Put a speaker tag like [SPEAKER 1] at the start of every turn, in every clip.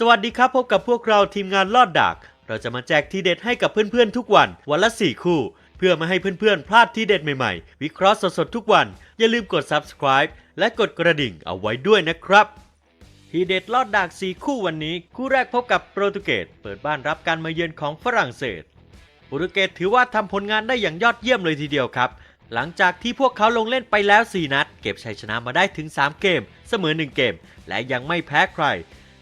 [SPEAKER 1] สวัสดีครับพบกับพวกเราทีมงานลอดดากเราจะมาแจกทีเด็ดให้กับเพื่อนๆทุกวันวันละ 4 คู่ เพื่อไมาให้เพื่อนๆ พลาดทีเด็ดใหม่ๆ วิเคราะห์สดๆทุกวัน อย่าลืมกด subscribe และกดกระดิ่งเอาไว้ด้วยนะครับ ทีเด็ดลอดดาก4 คู่วันนี้ คู่แรกพบกับโปรตุเกสเปิดบ้านรับการมาเยือนของฝรั่งเศสโปรตุเกสถือว่าทำผลงานได้อย่างยอดเยี่ยมเลยทีเดียวครับ หลังจากที่พวกเขาลงเล่นไปแล้ว 4 นัด เก็บชัยชนะมาได้ถึง 3 เกม เสมอ 1 เกม และยังไม่แพ้ใคร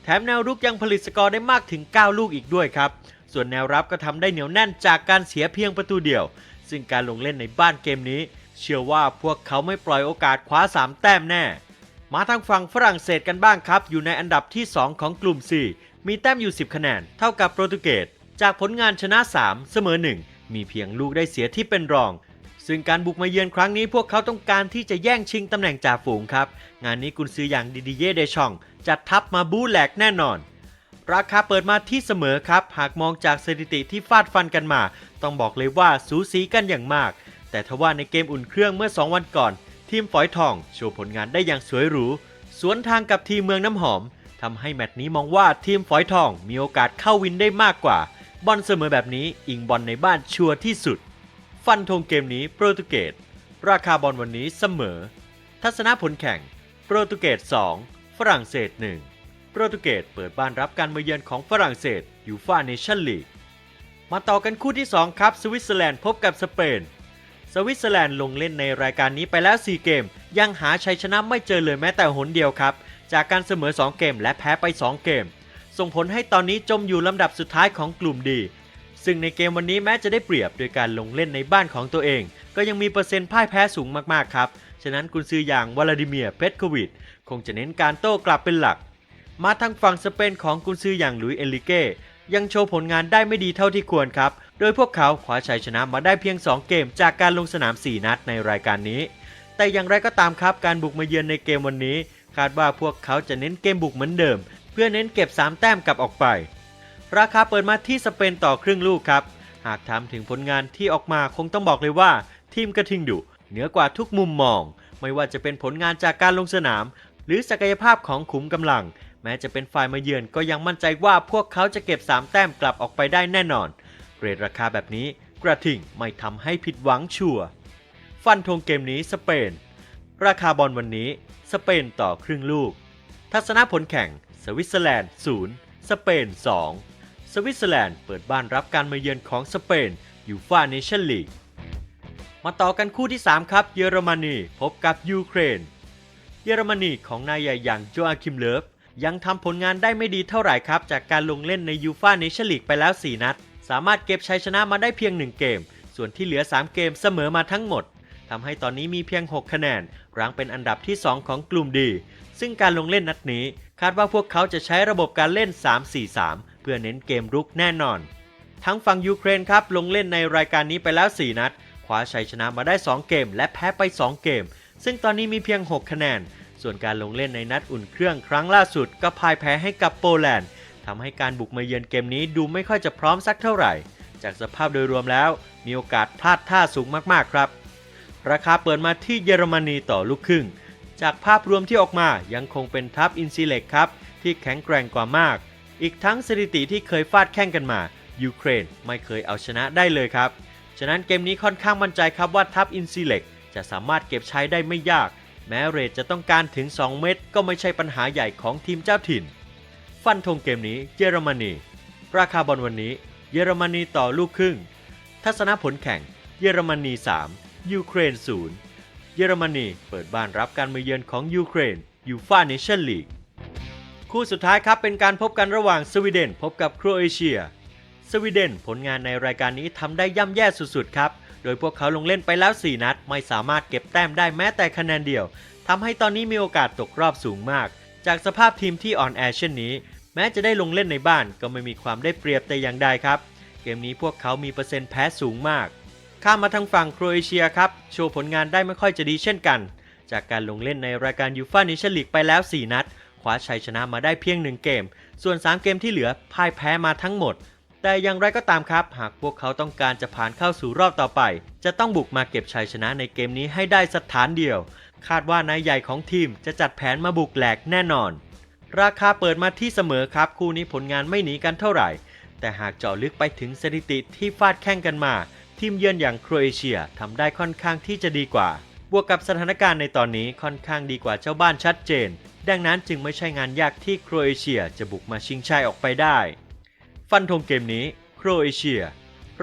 [SPEAKER 1] แถมแนวรุกยังผลิตสกอร์ได้มากถึง 9 ลูกอีกด้วยครับ ส่วนแนวรับก็ทำได้เหนียวแน่นจากการเสียเพียงประตูเดียว ซึ่งการลงเล่นในบ้านเกมนี้ เชื่อว่าพวกเขาไม่ปล่อยโอกาสคว้า 3 แต้มแน่ มาทางฝั่งฝรั่งเศสกันบ้างครับ อยู่ในอันดับที่ 2 ของกลุ่ม 4 มีแต้มอยู่ 10 คะแนน เท่ากับโปรตุเกสจากผลงานชนะ 3 เสมอ 1 มีเพียงลูกได้เสียที่เป็นรอง ซึ่งการบุกมาเยือนครั้งนี้พวกเขาต้องการที่จะแย่งชิงตำแหน่งจ่าฝูงครับ งานนี้กุนซืออย่างดิดิเย่เดชอง จัดทัพมาบู๊แหลกแน่นอน ราคาเปิดมาที่เสมอครับ หากมองจากสถิติที่ฟาดฟันกันมา ต้องบอกเลยว่าสูสีกันอย่างมาก แต่ทว่าในเกมอุ่นเครื่องเมื่อ 2 วันก่อน ทีมฝอยทองโชว์ผลงานได้อย่างสวยหรู สวนทางกับทีมเมืองน้ำหอมทำให้แมตช์นี้มองว่าทีมฝอยทองมีโอกาสเข้าวินได้มากกว่า บอลเสมอแบบนี้อิงบอลในบ้านชัวร์ที่สุด ฟันธงเกมนี้โปรตุเกสราคาบอลวันนี้เสมอ ทัศนะผลแข่ง โปรตุเกส 2 ฝรั่งเศส 1 โปรตุเกสเปิดบ้านรับการมาเยือนของฝรั่งเศสยูฟาเนชั่นลีกมาต่อกันคู่ที่ 2 ครับ สวิตเซอร์แลนด์พบกับสเปน สวิตเซอร์แลนด์ลงเล่นในรายการนี้ไปแล้ว 4 เกม ยังหาชัยชนะไม่เจอเลยแม้แต่หนเดียวครับ จากการเสมอ 2 เกมและแพ้ไป 2 เกม ส่งผลให้ตอนนี้จมอยู่ลำดับสุดท้ายของกลุ่มดี ซึ่งในเกมวันนี้แม้จะได้เปรียบโดยการลงเล่นในบ้านของตัวเอง ก็ยังมีเปอร์เซ็นต์พ่ายแพ้สูงมากๆครับ ฉะนั้นกุนซืออย่างวลาดิเมียร์เพตโควิด คงจะเน้นการโต้กลับเป็นหลัก มาทางฝั่งสเปนของกุนซืออย่างลุยเอลิเก้ยังโชว์ผลงานได้ไม่ดีเท่าที่ควรครับ โดยพวกเขาคว้าชัยชนะมาได้เพียง 2 เกมจากการลงสนาม 4 นัดในรายการนี้ แต่อย่างไรก็ตามครับการบุกมาเยือนในเกมวันนี้ คาดว่าพวกเขาจะเน้นเกมบุกเหมือนเดิม เพื่อเน้นเก็บ 3 แต้มกลับออกไป ราคาเปิดมาที่สเปนต่อครึ่งลูกครับ หากถามถึงผลงานที่ออกมาคงต้องบอกเลยว่า ทีมกระทิงดุเหนือกว่าทุกมุมมอง ไม่ว่าจะเป็นผลงานจากการลงสนาม หรือศักยภาพของขุมกำลัง แม้จะเป็นฝ่ายมาเยือนก็ยังมั่นใจว่าพวกเขาจะเก็บ 3 แต้มกลับออกไปได้แน่นอนเรทราคาแบบนี้กระทิงไม่ทำให้ผิดหวังชัวร์ฟันธงเกมนี้สเปน ราคาบอลวันนี้ สเปนต่อครึ่งลูก ทัศนะผลแข่ง สวิตเซอร์แลนด์ 0 สเปน 2 สวิตเซอร์แลนด์เปิดบ้านรับการมาเยือนของสเปนยูฟาเนชั่นลีกมาต่อกันคู่ที่ 3 ครับ เยอรมนีพบกับยูเครน เยอรมนีของนายใหญ่อย่างโจอาคิมเลฟยังทำผลงานได้ไม่ดีเท่าไหร่ครับ จากการลงเล่นในยูฟ่าเนชั่นลีกไปแล้ว 4 นัด สามารถเก็บชัยชนะมาได้เพียง 1 เกม ส่วนที่เหลือ 3 เกมเสมอมาทั้งหมด ทำให้ตอนนี้มีเพียง 6 คะแนนรั้งเป็นอันดับที่ 2 ของกลุ่มดี ซึ่งการลงเล่นนัดนี้ คาดว่าพวกเขาจะใช้ระบบการเล่น 3-4-3 เพื่อเน้นเกมรุกแน่นอน ทั้งฝั่งยูเครนครับลงเล่นในรายการนี้ไปแล้ว 4 นัดคว้าชัยชนะมาได้ 2 เกม และแพ้ไป 2 เกม ซึ่งตอนนี้มีเพียง 6 คะแนน ส่วนการลงเล่นในนัดอุ่นเครื่องครั้งล่าสุด ก็พ่ายแพ้ให้กับโปแลนด์ทำให้การบุกมาเยือนเกมนี้ดูไม่ค่อยจะพร้อมสักเท่าไหร่ จากสภาพโดยรวมแล้ว มีโอกาสพลาดท่าสูงมากๆครับ ราคาเปิดมาที่เยอรมนีต่อลูกครึ่ง จากภาพรวมที่ออกมายังคงเป็นทัพอินซีเล็กครับ ที่แข็งแกร่งกว่ามาก อีกทั้งสถิติที่เคยฟาดแข่งกันมา ยูเครนไม่เคยเอาชนะได้เลยครับ ฉะนั้นเกมนี้ค่อนข้างมั่นใจครับว่าทัพอินซีเล็กจะสามารถเก็บใช้ได้ไม่ยาก แม้เรทจะต้องการถึง 2 เม็ดก็ไม่ใช่ปัญหาใหญ่ของทีมเจ้าถิ่น ฟันธงเกมนี้เยอรมนี ราคาบอลวันนี้ เยอรมนีต่อลูกครึ่ง ทัศนผลแข่ง เยอรมนี 3 ยูเครน0เยอรมนีเปิดบ้านรับการมาเยือนของยูเครนยูฟาเนชั่นลีกคู่สุดท้ายครับเป็นการพบกันระหว่างสวีเดนพบกับโครเอเชีย สวีเดนผลงานในรายการนี้ทำได้ย่ำแย่สุดๆครับ โดยพวกเขาลงเล่นไปแล้ว 4 นัด ไม่สามารถเก็บแต้มได้แม้แต่คะแนนเดียวทำให้ตอนนี้มีโอกาสตกรอบสูงมาก จากสภาพทีมที่อ่อนแอเช่นนี้ แม้จะได้ลงเล่นในบ้านก็ไม่มีความได้เปรียบแต่อย่างใดครับ เกมนี้พวกเขามีเปอร์เซ็นต์แพ้สูงมาก ข้ามมาทางฝั่งโครเอเชียครับ โชว์ผลงานได้ไม่ค่อยจะดีเช่นกัน จากการลงเล่นในรายการยูฟ่าเนชั่นลีกไปแล้ว 4 นัด คว้าชัยชนะมาได้เพียง 1 เกม ส่วน 3 เกมที่เหลือพ่ายแพ้มาทั้งหมด แต่อย่างไรก็ตามครับ หากพวกเขาต้องการจะผ่านเข้าสู่รอบต่อไป จะต้องบุกมาเก็บชัยชนะในเกมนี้ให้ได้สถานเดียว คาดว่านายใหญ่ของทีมจะจัดแผนมาบุกแหลกแน่นอน ราคาเปิดมาที่เสมอครับ คู่นี้ผลงานไม่หนีกันเท่าไหร่ แต่หากเจาะลึกไปถึงสถิติที่ฟาดแข่งกันมา ทีมเยือนอย่างโครเอเชียทำได้ค่อนข้างที่จะดีกว่า บวกกับสถานการณ์ในตอนนี้ค่อนข้างดีกว่าเจ้าบ้านชัดเจน ดังนั้นจึงไม่ใช่งานยากที่โครเอเชียจะบุกมาชิงชัยออกไปได้ ฟันธงเกมนี้โครเอเชีย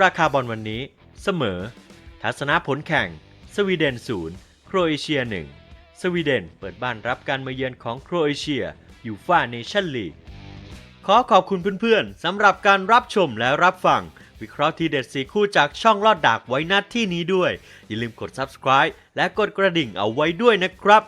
[SPEAKER 1] ราคาบอลวันนี้ เสมอ ทัศนะผลแข่ง สวีเดน 0 โครเอเชีย 1 สวีเดนเปิดบ้านรับการมาเยือนของโครเอเชียยูฟ่าเนชั่นลีกขอขอบคุณเพื่อนๆสำหรับการรับชมและรับฟัง วิเคราะห์ทีเด็ดสีคู่จากช่องลอดดากไว้นัดที่นี้ด้วย อย่าลืมกด subscribe และกดกระดิ่งเอาไว้ด้วยนะครับ